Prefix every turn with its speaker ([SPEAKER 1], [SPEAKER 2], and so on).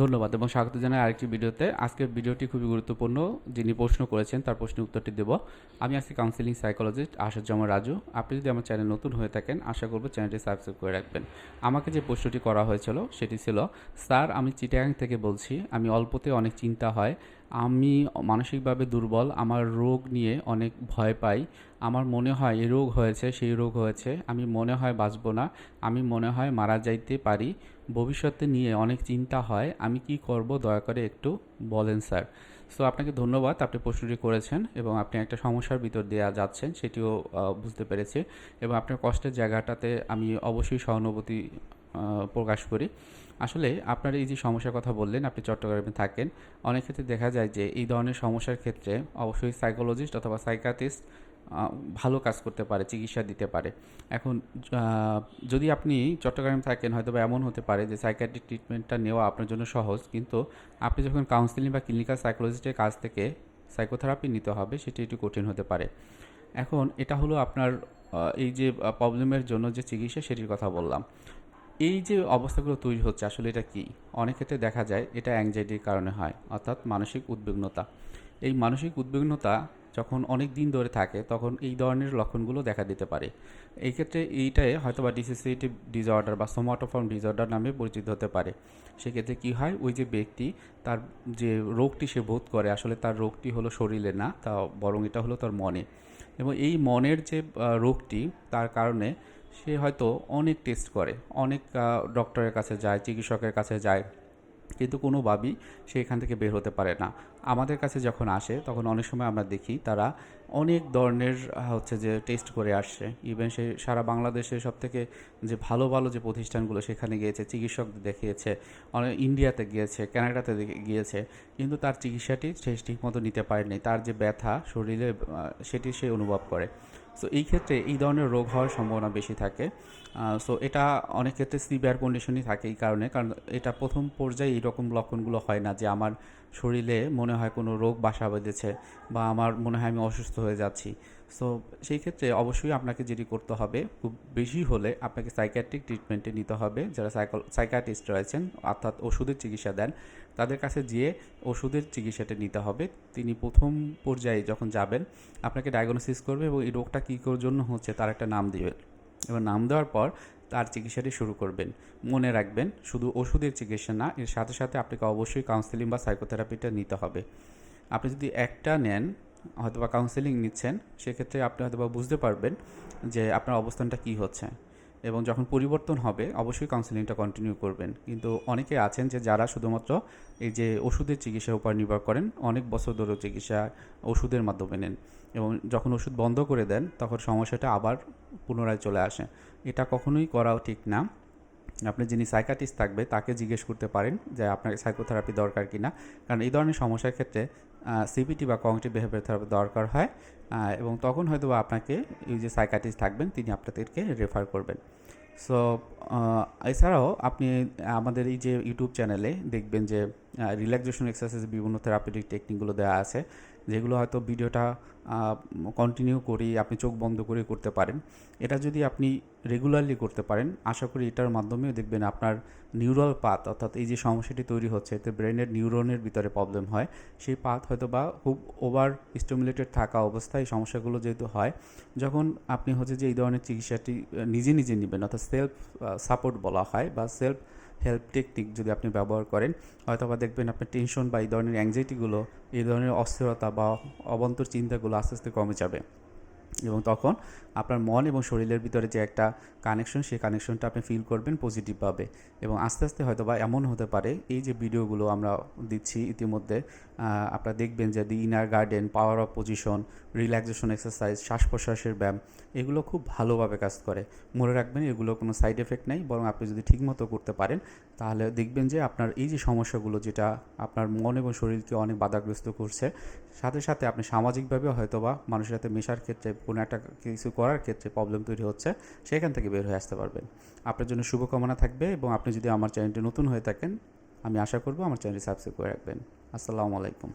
[SPEAKER 1] ধন্যবাদ এবং স্বাগত জানাই আরেকটি ভিডিওতে। আজকের ভিডিওটি খুবই গুরুত্বপূর্ণ। যিনি প্রশ্ন করেছেন, তার প্রশ্নের উত্তরটি দেব। আমি আজকে কাউন্সিলিং সাইকোলজিস্ট আসাদুজ্জামান রাজু। আপনি যদি আমার চ্যানেল নতুন হয়ে থাকেন, আশা করব চ্যানেলটি সাবস্ক্রাইব করে রাখবেন। আমাকে যে প্রশ্নটি করা হয়েছিল, সেটি ছিল, স্যার, আমি চিটাগাং থেকে বলছি। আমি অল্পতে অনেক চিন্তা হয়। আমি মানসিকভাবে দুর্বল, আমার রোগ নিয়ে অনেক ভয় পাই। আমার মনে হয় এই রোগ হয়েছে, সেই রোগ হয়েছে, আমি মনে হয় বাঁচব না, আমি মনে হয় মারা যাইতে পারি। ভবিষ্যতে নিয়ে অনেক চিন্তা হয়, আমি কি করব দয়া করে একটু বলেন স্যার। সো, আপনাকে ধন্যবাদ, আপনি প্রশ্নটি করেছেন এবং আপনি একটা সমস্যার ভিতর দেওয়া যাচ্ছেন, সেটিও বুঝতে পেরেছি এবং আপনার কষ্টের জায়গাটাতে আমি অবশ্যই সহানুভূতি প্রকাশ করি। আসলে আপনার এই যে সমস্যার কথা বললেন, আপনি চট্টগ্রামে থাকেন, অনেক ক্ষেত্রে দেখা যায় যে এই ধরনের সমস্যার ক্ষেত্রে অবশ্যই সাইকোলজিস্ট অথবা সাইকাটিস্ট ভালো কাজ করতে পারে, চিকিৎসা দিতে পারে। এখন যদি আপনি চট্টগ্রামে থাকেন হয়তো বা এমন হতে পারে যে সাইকাট্রিক ট্রিটমেন্টটা নেওয়া আপনার জন্য সহজ, কিন্তু আপনি যখন কাউন্সিলিং বা ক্লিনিক্যাল সাইকোলজিস্টের কাছ থেকে সাইকোথেরাপি নিতে হবে, সেটি একটু কঠিন হতে পারে। এখন, এটা হলো আপনার এই যে প্রবলেমের জন্য যে চিকিৎসা, সেটির কথা বললাম। এই যে অবস্থাগুলো তৈরি হচ্ছে, আসলে এটা কি? অনেক ক্ষেত্রে দেখা যায় এটা অ্যাংজাইটির কারণে হয়, অর্থাৎ মানসিক উদ্বিগ্নতা। এই মানসিক উদ্বিগ্নতা যখন অনেক দিন ধরে থাকে, তখন এই ধরনের লক্ষণগুলো দেখা দিতে পারে। এই ক্ষেত্রে এইটাই হয়তো বা ডিসোসিয়েটিভ ডিসঅর্ডার বা সোমাটোফর্ম ডিসঅর্ডার নামে পরিচিত হতে পারে। সেক্ষেত্রে কি হয়? ওই যে ব্যক্তি, তার যে রোগটি সে বোধ করে, আসলে তার রোগটি হলো শরীরে না, তা বরং এটা হলো তার মনে। এবং এই মনের যে রোগটি, তার কারণে সে হয়তো অনেক টেস্ট করে, অনেক ডক্টরের কাছে যায়, চিকিৎসকের কাছে যায়, কিন্তু কোনোভাবেই সে এখান থেকে বের হতে পারে না। আমাদের কাছে যখন আসে, তখন অনেক সময় আমরা দেখি তারা অনেক ধরনের হচ্ছে যে টেস্ট করে আসছে। ইভেন সে সারা বাংলাদেশের সব থেকে যে ভালো ভালো যে প্রতিষ্ঠানগুলো সেখানে গিয়েছে চিকিৎসক দেখিয়েছে, অনেক ইন্ডিয়াতে গিয়েছে, কানাডাতে দেখে- গিয়েছে, কিন্তু তার চিকিৎসাটি সে ঠিকমতো নিতে পারেনি। তার যে ব্যথা শরীরে সেটি সে অনুভব করে। সো এই ক্ষেত্রে এই ধরনের রোগ হওয়ার সম্ভাবনা বেশি থাকে। সো এটা অনেক ক্ষেত্রে সিভিয়ার কন্ডিশনই থাকে এই কারণে, কারণ এটা প্রথম পর্যায়ে এইরকম লক্ষণগুলো হয় না যে আমার শরীরে মনে হয় কোনো রোগ বাসা বেঁধেছে বা আমার মনে হয় আমি অসুস্থ হয়ে যাচ্ছি। সো সেই ক্ষেত্রে অবশ্যই আপনাকে যেটি করতে হবে, খুব বেশি হলে আপনাকে সাইকিয়াট্রিক ট্রিটমেন্টে নিতে হবে। যারা সাইকো সাইকাটিস্ট রয়েছেন, অর্থাৎ ওষুধের চিকিৎসা দেন, তাদের কাছে গিয়ে ওষুধের চিকিৎসাটা নিতে হবে। তিনি প্রথম পর্যায়ে যখন যাবেন, আপনাকে ডায়াগনোসিস করবে এবং এই রোগটা কী জন্য হচ্ছে তার একটা নাম দিবে। এবার নাম দেওয়ার পর তার চিকিৎসাটি শুরু করবেন। মনে রাখবেন, শুধু ওষুধের চিকিৎসা না, এর সাথে সাথে আপনাকে অবশ্যই কাউন্সেলিং বা সাইকোথেরাপিটা নিতে হবে। আপনি যদি একটা নেন, হয়তোবা কাউন্সেলিং নিচ্ছেন, সেক্ষেত্রে আপনি হয়তোবা বুঝতে পারবেন যে আপনার অবস্থানটা কি হচ্ছে। এবং যখন পরিবর্তন হবে, অবশ্যই কাউন্সেলিংটা কন্টিনিউ করবেন। কিন্তু অনেকে আছেন যে, যারা শুধুমাত্র এই যে ওষুধের চিকিৎসার উপর নির্ভর করেন, অনেক বছর ধরে চিকিৎসা ওষুধের মাধ্যমে নেন এবং যখন ওষুধ বন্ধ করে দেন, তখন সমস্যাটা আবার পুনরায় চলে আসে। এটা কখনোই করাও ঠিক না। আপনি যিনি সাইকাটিস্ট থাকবে, তাকে জিজ্ঞেস করতে পারেন যে আপনার সাইকোথেরাপি দরকার কি না কারণ এই ধরনের সমস্যার ক্ষেত্রে সিপিটি বা কগনিটিভ বিহেভিয়ার থেরাপি দরকার হয় এবং তখন হয়তো আপনাকে এই যে সাইকাটিস্ট থাকবেন, তিনি আপনাদেরকে রেফার করবেন। সো এছাড়াও আপনি আমাদের এই যে ইউটিউব চ্যানেলে দেখবেন যে রিল্যাক্সেশন এক্সারসাইজ বিভিন্ন থেরাপিউটিক টেকনিকগুলো দেওয়া আছে। যেগুলো হয়তো ভিডিওটা কন্টিনিউ করি, আপনি চোখ বন্ধ করে করতে পারেন। এটা যদি আপনি রেগুলারলি করতে পারেন, আশা করি এটার মাধ্যমেও দেখবেন আপনার নিউরাল পাথ অর্থাৎ এই যে সমস্যাটি তৈরি হচ্ছে, এতে ব্রেনের নিউরনের ভিতরে প্রবলেম হয়, সেই পাথ হয়তো বা খুব ওভার স্টিমুলেটেড থাকা অবস্থায় সমস্যাগুলো যেহেতু হয়, যখন আপনি হচ্ছে যে এই ধরনের চিকিৎসাটি নিজে নিজে নেবেন, অর্থাৎ সেলফ সাপোর্ট বলা হয় বা সেলফ হেল্প টেকনিক যদি আপনি ব্যবহার করেন হয়তো বা দেখবেন আপনার টেনশন বা এই ধরনের অ্যাংজাইটিগুলো এই ধরনের অস্থিরতা বা অবন্তর চিন্তাগুলো আস্তে আস্তে কমে যাবে। এবং তখন আপনার মন এবং শরীরের ভিতরে যে একটা কানেকশন সেই কানেকশনটা আপনি ফিল করবেন পজিটিভভাবে এবং আস্তে আস্তে হয়তো বা এমন হতে পারে, এই যে ভিডিওগুলো আমরা দিচ্ছি ইতিমধ্যে আপনারা দেখবেন যে the inner garden power of position relaxation exercise শ্বাস প্রশ্বাসের ব্যায়াম, এগুলো খুব ভালোভাবে কাজ করে। মনে রাখবেন, এগুলো কোনো সাইড এফেক্ট নেই, বরং আপনি যদি ঠিকমতো করতে পারেন, তাহলে দেখবেন যে আপনার এই যে সমস্যাগুলো যেটা আপনার মন এবং শরীরকে অনেক বাধাগ্রস্ত করছে, সাথে সাথে আপনি সামাজিকভাবে হয়তো বা মানুষের সাথে মেশার ক্ষেত্রে কোনো একটা কিছু করার ক্ষেত্রে প্রবলেম তৈরি হচ্ছে, সেখান থেকে বের হয়ে আসতে পারবেন। আপনার জন্য শুভকামনা থাকবে এবং আপনি যদি আমার চ্যানেলটি নতুন হয়ে থাকেন, আমি আশা করব আমার চ্যানেলটি সাবস্ক্রাইব করে রাখবেন। আসসালামু আলাইকুম।